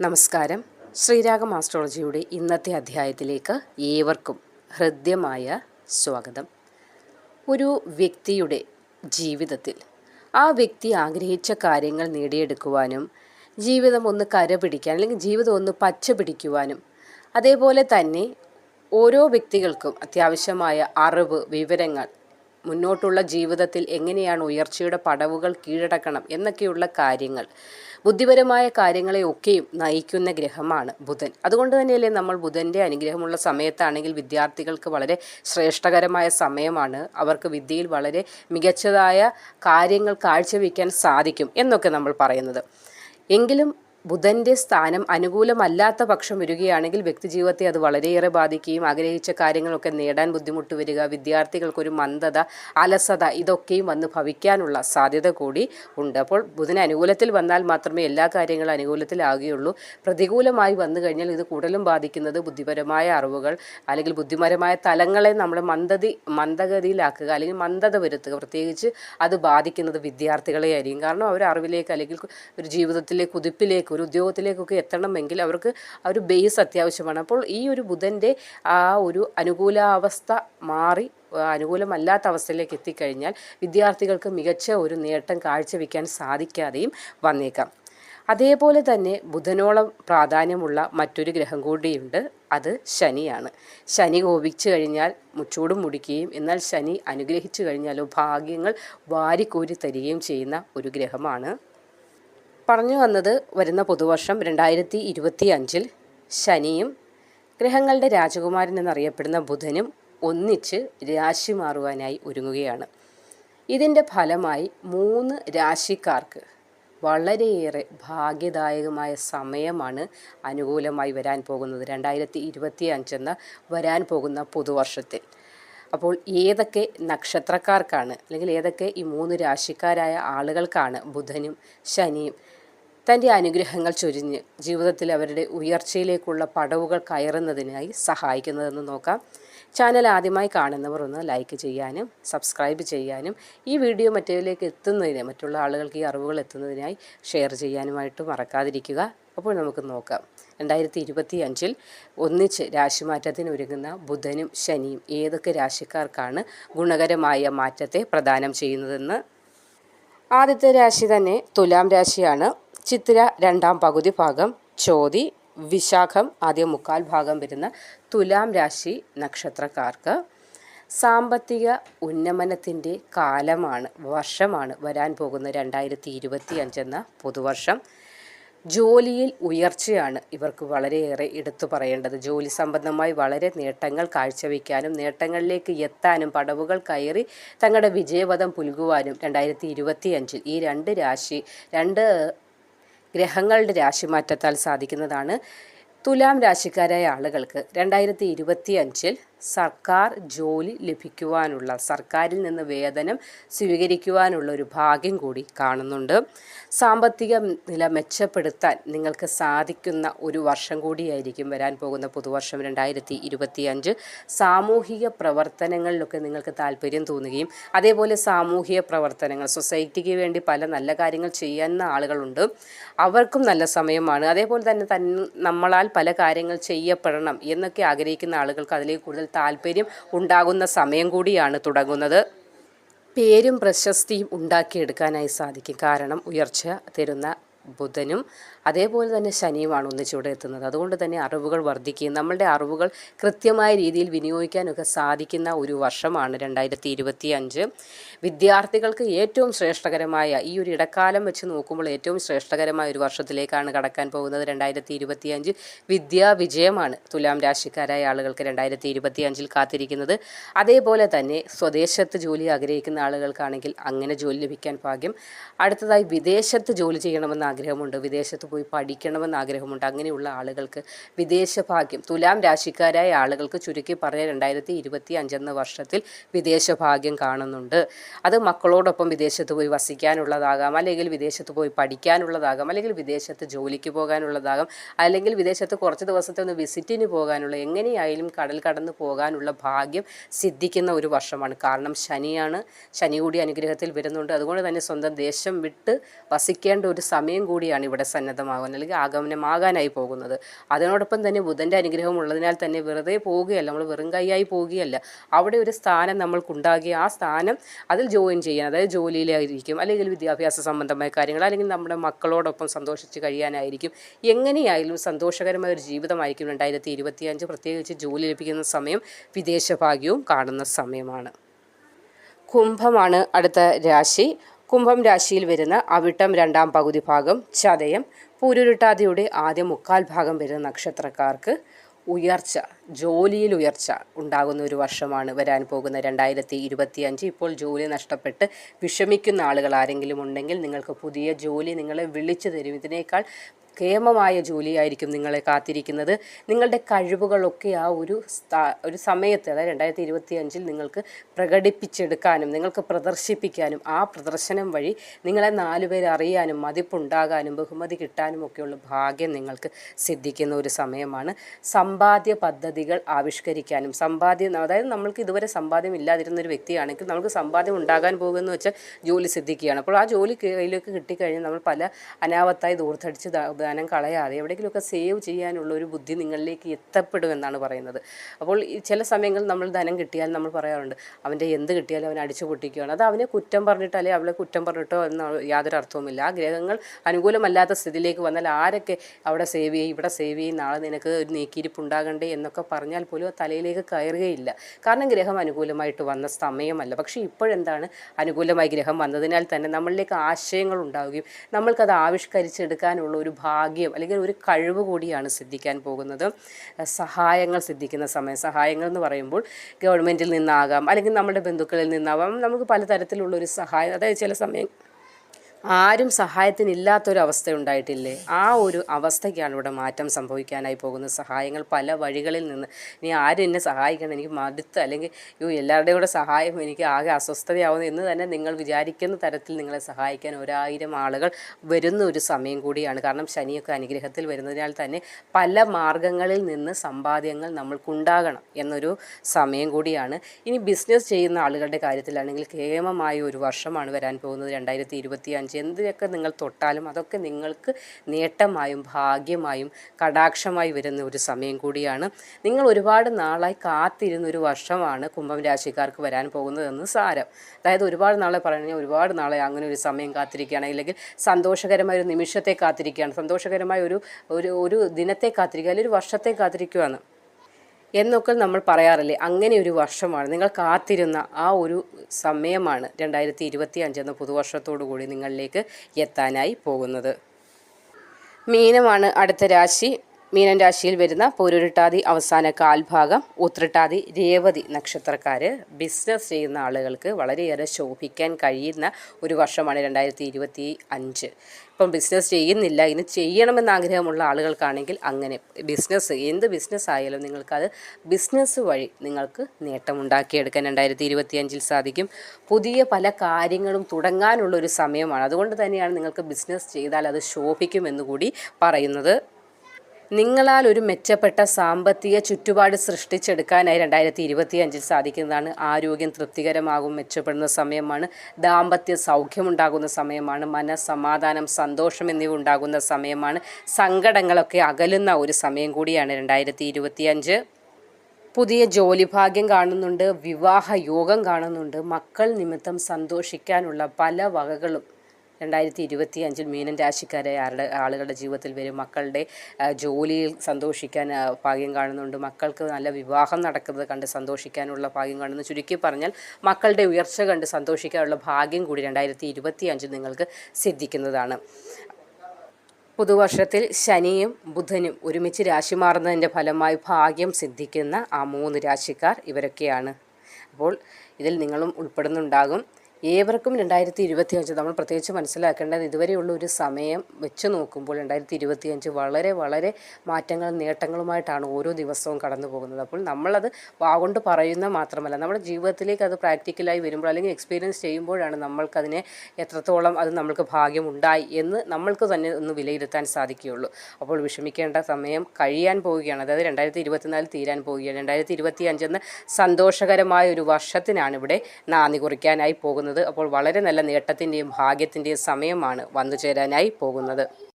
നമസ്കാരം. ശ്രീരാഗം ആസ്ട്രോളജിയുടെ ഇന്നത്തെ അധ്യായത്തിലേക്ക് ഏവർക്കും ഹൃദ്യമായ സ്വാഗതം. ഒരു വ്യക്തിയുടെ ജീവിതത്തിൽ ആ വ്യക്തി ആഗ്രഹിച്ച കാര്യങ്ങൾ നേടിയെടുക്കുവാനും ജീവിതം ഒന്ന് കര പിടിക്കാൻ അല്ലെങ്കിൽ ജീവിതം ഒന്ന് പച്ച പിടിക്കുവാനും അതേപോലെ തന്നെ ഓരോ വ്യക്തികൾക്കും അത്യാവശ്യമായ അറിവ് വിവരങ്ങൾ മുന്നോട്ടുള്ള ജീവിതത്തിൽ എങ്ങനെയാണ് ഉയർച്ചയുടെ പടവുകൾ കീഴടക്കണം എന്നൊക്കെയുള്ള കാര്യങ്ങൾ ബുദ്ധിപരമായ കാര്യങ്ങളെ ഒക്കെയും നയിക്കുന്ന ഗ്രഹമാണ് ബുധൻ. അതുകൊണ്ട് തന്നെയല്ലേ നമ്മൾ ബുധന്റെ അനുഗ്രഹമുള്ള സമയത്താണെങ്കിൽ വിദ്യാർത്ഥികൾക്ക് വളരെ ശ്രേഷ്ഠകരമായ സമയമാണ്. അവർക്ക് വിദ്യയിൽ വളരെ മികച്ചതായ കാര്യങ്ങൾ കാഴ്ചവെക്കാൻ സാധിക്കും എന്നൊക്കെ നമ്മൾ പറയുന്നത്. എങ്കിലും ബുധന്റെ സ്ഥാനം അനുകൂലമല്ലാത്ത പക്ഷം വരികയാണെങ്കിൽ വ്യക്തിജീവിതത്തെ അത് വളരെയേറെ ബാധിക്കുകയും ആഗ്രഹിച്ച കാര്യങ്ങളൊക്കെ നേടാൻ ബുദ്ധിമുട്ട് വരിക വിദ്യാർത്ഥികൾക്കൊരു മന്ദത അലസത ഇതൊക്കെയും വന്ന് ഭവിക്കാനുള്ള സാധ്യത കൂടി ഉണ്ട്. അപ്പോൾ ബുധൻ അനുകൂലത്തിൽ വന്നാൽ മാത്രമേ എല്ലാ കാര്യങ്ങളും അനുകൂലത്തിലാകുകയുള്ളൂ. പ്രതികൂലമായി വന്നു കഴിഞ്ഞാൽ ഇത് കൂടുതലും ബാധിക്കുന്നത് ബുദ്ധിപരമായ അറിവുകൾ അല്ലെങ്കിൽ ബുദ്ധിപരമായ തലങ്ങളെ നമ്മൾ മന്ദതി മന്ദഗതിയിലാക്കുക അല്ലെങ്കിൽ മന്ദത വരുത്തുക. പ്രത്യേകിച്ച് അത് ബാധിക്കുന്നത് വിദ്യാർത്ഥികളെ ആയിരിക്കും കാരണം അവർ അറിവിലേക്ക് അല്ലെങ്കിൽ ഒരു ജീവിതത്തിലെ കുതിപ്പിലേക്ക് ഒരു ഉദ്യോഗത്തിലേക്കൊക്കെ എത്തണമെങ്കിൽ അവർക്ക് ആ ഒരു ബേസ് അത്യാവശ്യമാണ്. അപ്പോൾ ഈ ഒരു ബുധന്റെ ആ ഒരു അനുകൂലാവസ്ഥ മാറി അനുകൂലമല്ലാത്ത അവസ്ഥയിലേക്ക് എത്തിക്കഴിഞ്ഞാൽ വിദ്യാർത്ഥികൾക്ക് മികച്ച ഒരു നേട്ടം കാഴ്ചവെക്കാൻ സാധിക്കാതെയും വന്നേക്കാം. അതേപോലെ തന്നെ ബുധനോളം പ്രാധാന്യമുള്ള മറ്റൊരു ഗ്രഹം കൂടിയുണ്ട്. അത് ശനിയാണ്. ശനി കോപിച്ചു കഴിഞ്ഞാൽ മുച്ചൂടും മുടിക്കുകയും എന്നാൽ ശനി അനുഗ്രഹിച്ചു കഴിഞ്ഞാലോ ഭാഗ്യങ്ങൾ വാരിക്കോരി തരികയും ചെയ്യുന്ന ഒരു ഗ്രഹമാണ്. പറഞ്ഞു വന്നത് വരുന്ന പുതുവർഷം രണ്ടായിരത്തി ഇരുപത്തി അഞ്ചിൽ ശനിയും ഗ്രഹങ്ങളുടെ രാജകുമാരൻ എന്നറിയപ്പെടുന്ന ബുധനും ഒന്നിച്ച് രാശി മാറുവാനായി ഒരുങ്ങുകയാണ്. ഇതിന്റെ ഫലമായി മൂന്ന് രാശിക്കാർക്ക് വളരെയേറെ ഭാഗ്യദായകമായ സമയമാണ് അനുകൂലമായി വരാൻ പോകുന്നത്. രണ്ടായിരത്തി ഇരുപത്തി അഞ്ചെന്ന വരാൻ പോകുന്ന പുതുവർഷത്തിൽ. അപ്പോൾ ഏതൊക്കെ നക്ഷത്രക്കാർക്കാണ് അല്ലെങ്കിൽ ഏതൊക്കെ ഈ മൂന്ന് രാശിക്കാരായ ആളുകൾക്കാണ് ബുധനും ശനിയും തന്റെ അനുഗ്രഹങ്ങൾ ചൊരിഞ്ഞ് ജീവിതത്തിൽ അവരുടെ ഉയർച്ചയിലേക്കുള്ള പടവുകൾ കയറുന്നതിനായി സഹായിക്കുന്നതെന്ന് നോക്കാം. ചാനൽ ആദ്യമായി കാണുന്നവർ ഒന്ന് ലൈക്ക് ചെയ്യാനും സബ്സ്ക്രൈബ് ചെയ്യാനും ഈ വീഡിയോ മറ്റേതിലേക്ക് എത്തുന്നതിന് മറ്റുള്ള ആളുകൾക്ക് ഈ അറിവുകൾ എത്തുന്നതിനായി ഷെയർ ചെയ്യാനുമായിട്ട് മറക്കാതിരിക്കുക. അപ്പോൾ നമുക്ക് നോക്കാം. രണ്ടായിരത്തി ഇരുപത്തി അഞ്ചിൽ ഒന്നിച്ച് രാശിമാറ്റത്തിന് ഒരുങ്ങുന്ന ബുധനും ശനിയും ഏതൊക്കെ രാശിക്കാർക്കാണ് ഗുണകരമായ മാറ്റത്തെ പ്രദാനം ചെയ്യുന്നതെന്ന്? ആദ്യത്തെ രാശി തന്നെ തുലാം രാശിയാണ്. ചിത്തിര രണ്ടാം പകുതി ഭാഗം ചോതി വിശാഖം ആദ്യ മുക്കാൽ ഭാഗം വരുന്ന തുലാം രാശി നക്ഷത്രക്കാർക്ക് സാമ്പത്തിക ഉന്നമനത്തിന്റെ കാലമാണ് വർഷമാണ് വരാൻ പോകുന്ന രണ്ടായിരത്തി ഇരുപത്തി അഞ്ചെന്ന പുതുവർഷം. ജോലിയിൽ ഉയർച്ചയാണ് ഇവർക്ക് വളരെയേറെ എടുത്തു പറയേണ്ടത്. ജോലി സംബന്ധമായി വളരെ നേട്ടങ്ങൾ കാഴ്ചവെക്കാനും നേട്ടങ്ങളിലേക്ക് എത്താനും പടവുകൾ കയറി തങ്ങളുടെ വിജയപഥം പുൽകുവാനും രണ്ടായിരത്തി ഇരുപത്തി അഞ്ചിൽ ഈ രണ്ട് രാശി രണ്ട് ഗ്രഹങ്ങളുടെ രാശിമാറ്റത്താൽ സാധിക്കുന്നതാണ്. തുലാം രാശിക്കാരായ ആളുകൾക്ക് രണ്ടായിരത്തി ഇരുപത്തി അഞ്ചിൽ സർക്കാർ ജോലി ലഭിക്കുവാനുള്ള സർക്കാരിൽ നിന്ന് വേതനം സ്വീകരിക്കുവാനുള്ള ഒരു ഭാഗ്യം കൂടി കാണുന്നുണ്ട്. സാമ്പത്തിക നില മെച്ചപ്പെടുത്താൻ നിങ്ങൾക്ക് സാധിക്കുന്ന ഒരു വർഷം കൂടിയായിരിക്കും വരാൻ പോകുന്ന പുതുവർഷം രണ്ടായിരത്തി ഇരുപത്തി അഞ്ച് സാമൂഹിക പ്രവർത്തനങ്ങളിലൊക്കെ നിങ്ങൾക്ക് താല്പര്യം തോന്നുകയും അതേപോലെ സാമൂഹിക പ്രവർത്തനങ്ങൾ സൊസൈറ്റിക്ക് വേണ്ടി പല നല്ല കാര്യങ്ങൾ ചെയ്യുന്ന ആളുകളുണ്ട്. അവർക്കും നല്ല സമയമാണ്. അതേപോലെ തന്നെ തൻ നമ്മളാൽ പല കാര്യങ്ങൾ ചെയ്യപ്പെടണം എന്നൊക്കെ ആഗ്രഹിക്കുന്ന ആളുകൾക്ക് അതിലേക്ക് കൂടുതൽ താല്പര്യം ഉണ്ടാകുന്ന സമയം കൂടിയാണ് തുടങ്ങുന്നത്. പേരും പ്രശസ്തിയും ഉണ്ടാക്കിയെടുക്കാനായി സാധിക്കും. കാരണം ഉയർച്ച തരുന്ന ബുധനും അതേപോലെ തന്നെ ശനിയുമാണ് ഒന്നിച്ചൂടെ എത്തുന്നത്. അതുകൊണ്ട് തന്നെ അറിവുകൾ വർദ്ധിക്കുകയും നമ്മളുടെ അറിവുകൾ കൃത്യമായ രീതിയിൽ വിനിയോഗിക്കാനൊക്കെ സാധിക്കുന്ന ഒരു വർഷമാണ് രണ്ടായിരത്തി ഇരുപത്തി അഞ്ച് വിദ്യാർത്ഥികൾക്ക് ഏറ്റവും ശ്രേഷ്ഠകരമായ ഈ ഒരു ഇടക്കാലം വെച്ച് നോക്കുമ്പോൾ ഏറ്റവും ശ്രേഷ്ഠകരമായ ഒരു വർഷത്തിലേക്കാണ് കടക്കാൻ പോകുന്നത് രണ്ടായിരത്തി ഇരുപത്തി അഞ്ച് വിദ്യാ വിജയമാണ് തുലാം രാശിക്കാരായ ആളുകൾക്ക് രണ്ടായിരത്തി ഇരുപത്തി അഞ്ചിൽ കാത്തിരിക്കുന്നത്. അതേപോലെ തന്നെ സ്വദേശത്ത് ജോലി ആഗ്രഹിക്കുന്ന ആളുകൾക്കാണെങ്കിൽ അങ്ങനെ ജോലി ലഭിക്കാൻ ഭാഗ്യം. അടുത്തതായി വിദേശത്ത് ജോലി ചെയ്യണമെന്ന് ആഗ്രഹമുണ്ട്. വിദേശത്ത് പോയി പഠിക്കണമെന്ന് ആഗ്രഹമുണ്ട്. അങ്ങനെയുള്ള ആളുകൾക്ക് വിദേശ ഭാഗ്യം തുലാം രാശിക്കാരായ ആളുകൾക്ക് ചുരുക്കി പറഞ്ഞ രണ്ടായിരത്തി ഇരുപത്തി അഞ്ചെന്ന വർഷത്തിൽ വിദേശ ഭാഗ്യം കാണുന്നുണ്ട്. അത് മക്കളോടൊപ്പം വിദേശത്ത് പോയി വസിക്കാനുള്ളതാകാം അല്ലെങ്കിൽ വിദേശത്ത് പോയി പഠിക്കാനുള്ളതാകാം അല്ലെങ്കിൽ വിദേശത്ത് ജോലിക്ക് പോകാനുള്ളതാകാം അല്ലെങ്കിൽ വിദേശത്ത് കുറച്ച് ദിവസത്തെ ഒന്ന് വിസിറ്റിന് പോകാനുള്ള എങ്ങനെയായാലും കടൽ കടന്ന് പോകാനുള്ള ഭാഗ്യം സിദ്ധിക്കുന്ന ഒരു വർഷമാണ്. കാരണം ശനിയാണ് ശനി കൂടി അനുഗ്രഹത്തിൽ വരുന്നുണ്ട്. അതുകൊണ്ട് തന്നെ സ്വന്തം ദേശം വിട്ട് വസിക്കേണ്ട ഒരു സമയം കൂടിയാണ് ഇവിടെ സന്നദ്ധം ആഗതമാകാൻ അല്ലെങ്കിൽ ആഗമനമാകാനായി പോകുന്നത്. അതിനോടൊപ്പം തന്നെ ബുധന്റെ അനുഗ്രഹം ഉള്ളതിനാൽ തന്നെ വെറുതെ പോവുകയല്ല നമ്മൾ വെറും കൈയായി പോവുകയല്ല. അവിടെ ഒരു സ്ഥാനം നമ്മൾക്കുണ്ടാകുക ആ സ്ഥാനം അതിൽ ജോയിൻ ചെയ്യാൻ അതായത് ജോലിയിലായിരിക്കും അല്ലെങ്കിൽ വിദ്യാഭ്യാസ സംബന്ധമായ കാര്യങ്ങൾ അല്ലെങ്കിൽ നമ്മുടെ മക്കളോടൊപ്പം സന്തോഷിച്ച് കഴിയാനായിരിക്കും. എങ്ങനെയായാലും സന്തോഷകരമായ ഒരു ജീവിതമായിരിക്കും രണ്ടായിരത്തി ഇരുപത്തിയഞ്ച് പ്രത്യേകിച്ച് ജോലി ലഭിക്കുന്ന സമയം വിദേശ ഭാഗ്യവും കാണുന്ന സമയമാണ്. കുംഭമാണ് അടുത്ത രാശി. കുംഭം രാശിയിൽ വരുന്ന അവിട്ടം രണ്ടാം പകുതി ഭാഗം ചതയം. പൂരുരുട്ടാതിയുടെ ആദ്യ മുക്കാൽ ഭാഗം വരുന്ന നക്ഷത്രക്കാർക്ക് ഉയർച്ച ജോലിയിൽ ഉയർച്ച ഉണ്ടാകുന്ന ഒരു വർഷമാണ് വരാൻ പോകുന്ന രണ്ടായിരത്തി ഇരുപത്തി അഞ്ച് ഇപ്പോൾ ജോലി നഷ്ടപ്പെട്ട് വിഷമിക്കുന്ന ആളുകൾ ആരെങ്കിലും ഉണ്ടെങ്കിൽ നിങ്ങൾക്ക് പുതിയ ജോലി നിങ്ങളെ വിളിച്ചു തരും. ഇതിനേക്കാൾ കേമമായ ജോലിയായിരിക്കും നിങ്ങളെ കാത്തിരിക്കുന്നത്. നിങ്ങളുടെ കഴിവുകളൊക്കെ ആ ഒരു ഒരു സമയത്ത് അതായത് രണ്ടായിരത്തി ഇരുപത്തി അഞ്ചിൽ നിങ്ങൾക്ക് പ്രകടിപ്പിച്ചെടുക്കാനും നിങ്ങൾക്ക് പ്രദർശിപ്പിക്കാനും ആ പ്രദർശനം വഴി നിങ്ങളെ നാലുപേർ അറിയാനും മതിപ്പുണ്ടാകാനും ബഹുമതി കിട്ടാനും ഒക്കെയുള്ള ഭാഗ്യം നിങ്ങൾക്ക് സിദ്ധിക്കുന്ന ഒരു സമയമാണ്. സമ്പാദ്യ പദ്ധതികൾ ആവിഷ്കരിക്കാനും സമ്പാദ്യം അതായത് നമ്മൾക്ക് ഇതുവരെ സമ്പാദ്യം ഇല്ലാതിരുന്ന ഒരു വ്യക്തിയാണെങ്കിൽ നമുക്ക് സമ്പാദ്യം ഉണ്ടാകാൻ പോകുമെന്ന് വെച്ചാൽ ജോലി സിദ്ധിക്കുകയാണ്. അപ്പോൾ ആ ജോലി കയ്യിലേക്ക് കിട്ടിക്കഴിഞ്ഞാൽ നമ്മൾ പല അനാവത്തായി ദൂർത്തടിച്ച് ധനം കളയാതെ എവിടെയെങ്കിലുമൊക്കെ സേവ് ചെയ്യാനുള്ള ഒരു ബുദ്ധി നിങ്ങളിലേക്ക് എത്തപ്പെടുമെന്നാണ് പറയുന്നത്. അപ്പോൾ ചില സമയങ്ങളിൽ നമ്മൾ ധനം കിട്ടിയാൽ നമ്മൾ പറയാറുണ്ട് അവന്റെ എന്ത് കിട്ടിയാലും അവൻ അടിച്ചു പൊട്ടിക്കുകയാണ് അത് അവനെ കുറ്റം പറഞ്ഞിട്ടോ അല്ലെങ്കിൽ അവളെ കുറ്റം പറഞ്ഞിട്ടോ എന്ന് യാതൊരു അർത്ഥവുമില്ല. ആ ഗ്രഹങ്ങൾ അനുകൂലമല്ലാത്ത സ്ഥിതിയിലേക്ക് വന്നാൽ ആരൊക്കെ അവിടെ സേവ് ചെയ്യും? ഇവിടെ സേവ് ചെയ്യും നാളെ നിനക്ക് ഒരു നീക്കിയിരിപ്പ് ഉണ്ടാകണ്ടേ എന്നൊക്കെ പറഞ്ഞാൽ പോലും തലയിലേക്ക് കയറുകയില്ല. കാരണം ഗ്രഹം അനുകൂലമായിട്ട് വന്ന സമയമല്ല. പക്ഷേ ഇപ്പോഴെന്താണ്? അനുകൂലമായി ഗ്രഹം വന്നതിനാൽ തന്നെ നമ്മളിലേക്ക് ആശയങ്ങൾ ഉണ്ടാവുകയും നമ്മൾക്കത് ആവിഷ്കരിച്ചെടുക്കാനുള്ള ഒരു ഭാ ഭാഗ്യം അല്ലെങ്കിൽ ഒരു കഴിവ് കൂടിയാണ് സിദ്ധിക്കാൻ പോകുന്നത്. സഹായങ്ങൾ സിദ്ധിക്കുന്ന സമയം. സഹായങ്ങൾ എന്ന് പറയുമ്പോൾ ഗവൺമെന്റിൽ നിന്നാകാം അല്ലെങ്കിൽ നമ്മുടെ ബന്ധുക്കളിൽ നിന്നാവാം. നമുക്ക് പലതരത്തിലുള്ള ഒരു സഹായം. അതായത് ചില സമയം ആരും സഹായത്തിനില്ലാത്തൊരവസ്ഥ ഉണ്ടായിട്ടില്ലേ ആ ഒരു അവസ്ഥയ്ക്കാണ് ഇവിടെ മാറ്റം സംഭവിക്കാനായി പോകുന്നത്. സഹായങ്ങൾ പല വഴികളിൽ നിന്ന് ഇനി ആരും എന്നെ സഹായിക്കണം? എനിക്ക് മടുത്ത് അല്ലെങ്കിൽ യോ എല്ലാവരുടെയും കൂടെ സഹായം എനിക്ക് ആകെ അസ്വസ്ഥതയാവുന്നു എന്ന് തന്നെ നിങ്ങൾ വിചാരിക്കുന്ന തരത്തിൽ നിങ്ങളെ സഹായിക്കാൻ ഒരായിരം ആളുകൾ വരുന്ന ഒരു സമയം കൂടിയാണ്. കാരണം ശനിയൊക്കെ അനുഗ്രഹത്തിൽ വരുന്നതിനാൽ തന്നെ പല മാർഗങ്ങളിൽ നിന്ന് സമ്പാദ്യങ്ങൾ നമ്മൾക്കുണ്ടാകണം എന്നൊരു സമയം കൂടിയാണ്. ഇനി ബിസിനസ് ചെയ്യുന്ന ആളുകളുടെ കാര്യത്തിലാണെങ്കിൽ കേമമായ ഒരു വർഷമാണ് വരാൻ പോകുന്നത്. രണ്ടായിരത്തി ഇരുപത്തി അഞ്ച് എന്തിനൊക്കെ നിങ്ങൾ തൊട്ടാലും അതൊക്കെ നിങ്ങൾക്ക് നേട്ടമായും ഭാഗ്യമായും കടാക്ഷമായി വരുന്ന ഒരു സമയം കൂടിയാണ്. നിങ്ങൾ ഒരുപാട് നാളായി കാത്തിരുന്ന ഒരു വർഷമാണ് കുംഭം രാശിക്കാർക്ക് വരാൻ പോകുന്നതെന്ന് സാരം. അതായത് ഒരുപാട് നാളെ പറഞ്ഞു ഒരുപാട് നാളെ അങ്ങനെ ഒരു സമയം കാത്തിരിക്കുകയാണ്. അല്ലെങ്കിൽ സന്തോഷകരമായ ഒരു നിമിഷത്തെ കാത്തിരിക്കുകയാണ്. സന്തോഷകരമായ ഒരു ഒരു ഒരു ദിനത്തെ കാത്തിരിക്കുക. അല്ലെങ്കിൽ ഒരു വർഷത്തെ കാത്തിരിക്കുകയാണ്. എന്നൊക്കെ നമ്മൾ പറയാറില്ലേ? അങ്ങനെ ഒരു വർഷമാണ്. നിങ്ങൾ കാത്തിരുന്ന ആ ഒരു സമയമാണ് രണ്ടായിരത്തി ഇരുപത്തി അഞ്ചെന്ന പുതുവർഷത്തോടു കൂടി നിങ്ങളിലേക്ക് എത്താനായി പോകുന്നത്. മീനമാണ് അടുത്ത രാശി. മീനൻ രാശിയിൽ വരുന്ന പൂരുരുട്ടാതി അവസാന കാൽഭാഗം ഉത്രട്ടാതി രേവതി നക്ഷത്രക്കാർ ബിസിനസ് ചെയ്യുന്ന ആളുകൾക്ക് വളരെയേറെ ശോഭിക്കാൻ കഴിയുന്ന ഒരു വർഷമാണ് രണ്ടായിരത്തി ഇരുപത്തി അഞ്ച് ഇപ്പം ബിസിനസ് ചെയ്യുന്നില്ല ഇനി ചെയ്യണമെന്ന് ആഗ്രഹമുള്ള ആളുകൾക്കാണെങ്കിൽ അങ്ങനെ ബിസിനസ് എന്ത് ബിസിനസ് ആയാലും നിങ്ങൾക്കത് ബിസിനസ് വഴി നിങ്ങൾക്ക് നേട്ടമുണ്ടാക്കിയെടുക്കാൻ രണ്ടായിരത്തി ഇരുപത്തി അഞ്ചിൽ സാധിക്കും. പുതിയ പല കാര്യങ്ങളും തുടങ്ങാനുള്ള ഒരു സമയമാണ്. അതുകൊണ്ട് തന്നെയാണ് നിങ്ങൾക്ക് ബിസിനസ് ചെയ്താൽ അത് ശോഭിക്കുമെന്ന് കൂടി പറയുന്നത്. നിങ്ങളാൽ ഒരു മെച്ചപ്പെട്ട സാമ്പത്തിക ചുറ്റുപാട് സൃഷ്ടിച്ചെടുക്കാനായി രണ്ടായിരത്തി ഇരുപത്തി അഞ്ചിൽ സാധിക്കുന്നതാണ് ആരോഗ്യം തൃപ്തികരമാകും മെച്ചപ്പെടുന്ന സമയമാണ് ദാമ്പത്യ സൗഖ്യമുണ്ടാകുന്ന സമയമാണ് മനസ്സമാധാനം സന്തോഷം എന്നിവ ഉണ്ടാകുന്ന സമയമാണ് സങ്കടങ്ങളൊക്കെ അകലുന്ന ഒരു സമയം കൂടിയാണ് രണ്ടായിരത്തി ഇരുപത്തിയഞ്ച് പുതിയ ജോലി ഭാഗ്യം കാണുന്നുണ്ട് വിവാഹ യോഗം കാണുന്നുണ്ട് മക്കൾ നിമിത്തം സന്തോഷിക്കാനുള്ള പല വകകളും രണ്ടായിരത്തി ഇരുപത്തി അഞ്ചിൽ മീനൻ രാശിക്കാരെ ആരുടെ ആളുകളുടെ ജീവിതത്തിൽ വരും. മക്കളുടെ ജോലിയിൽ സന്തോഷിക്കാൻ ഭാഗ്യം കാണുന്നുണ്ട്. മക്കൾക്ക് നല്ല വിവാഹം നടക്കുന്നത് കണ്ട് സന്തോഷിക്കാനുള്ള ഭാഗ്യം കാണുന്നു. ചുരുക്കി പറഞ്ഞാൽ മക്കളുടെ ഉയർച്ച കണ്ട് സന്തോഷിക്കാനുള്ള ഭാഗ്യം കൂടി രണ്ടായിരത്തി ഇരുപത്തി അഞ്ചിൽ നിങ്ങൾക്ക് സിദ്ധിക്കുന്നതാണ്. പുതുവർഷത്തിൽ ശനിയും ബുധനും ഒരുമിച്ച് രാശി മാറുന്നതിന്റെ ഫലമായി ഭാഗ്യം സിദ്ധിക്കുന്ന ആ മൂന്ന് രാശിക്കാർ ഇവരൊക്കെയാണ്. അപ്പോൾ ഇതിൽ നിങ്ങളും ഉൾപ്പെടുന്നുണ്ടാകും. ഏവർക്കും രണ്ടായിരത്തി ഇരുപത്തി അഞ്ച് നമ്മൾ പ്രത്യേകിച്ച് മനസ്സിലാക്കേണ്ടത് ഇതുവരെയുള്ള ഒരു സമയം വെച്ച് നോക്കുമ്പോൾ രണ്ടായിരത്തി ഇരുപത്തി അഞ്ച് വളരെ വളരെ മാറ്റങ്ങളും നേട്ടങ്ങളുമായിട്ടാണ് ഓരോ ദിവസവും കടന്നു പോകുന്നത്. അപ്പോൾ നമ്മളത് വാഗൊണ്ട് പറയുന്ന മാത്രമല്ല നമ്മുടെ ജീവിതത്തിലേക്ക് അത് പ്രാക്ടിക്കലായി വരുമ്പോൾ അല്ലെങ്കിൽ എക്സ്പീരിയൻസ് ചെയ്യുമ്പോഴാണ് നമ്മൾക്കതിനെ എത്രത്തോളം അത് നമ്മൾക്ക് ഭാഗ്യമുണ്ടായി എന്ന് നമ്മൾക്ക് തന്നെ ഒന്ന് വിലയിരുത്താൻ സാധിക്കുകയുള്ളൂ. അപ്പോൾ വിഷമിക്കേണ്ട സമയം കഴിയാൻ പോവുകയാണ്. അതായത് രണ്ടായിരത്തി ഇരുപത്തിനാല് തീരാൻ പോവുകയാണ്. രണ്ടായിരത്തി ഇരുപത്തി അഞ്ചെന്ന് സന്തോഷകരമായ ഒരു വർഷത്തിനാണ് ഇവിടെ നാന്ദി കുറിക്കാനായി പോകുന്നത്. അപ്പോൾ വളരെ നല്ല നേട്ടത്തിന്റെയും ഭാഗ്യത്തിന്റെയും സമയമാണ് വന്നു ചേരാനായി പോകുന്നത്.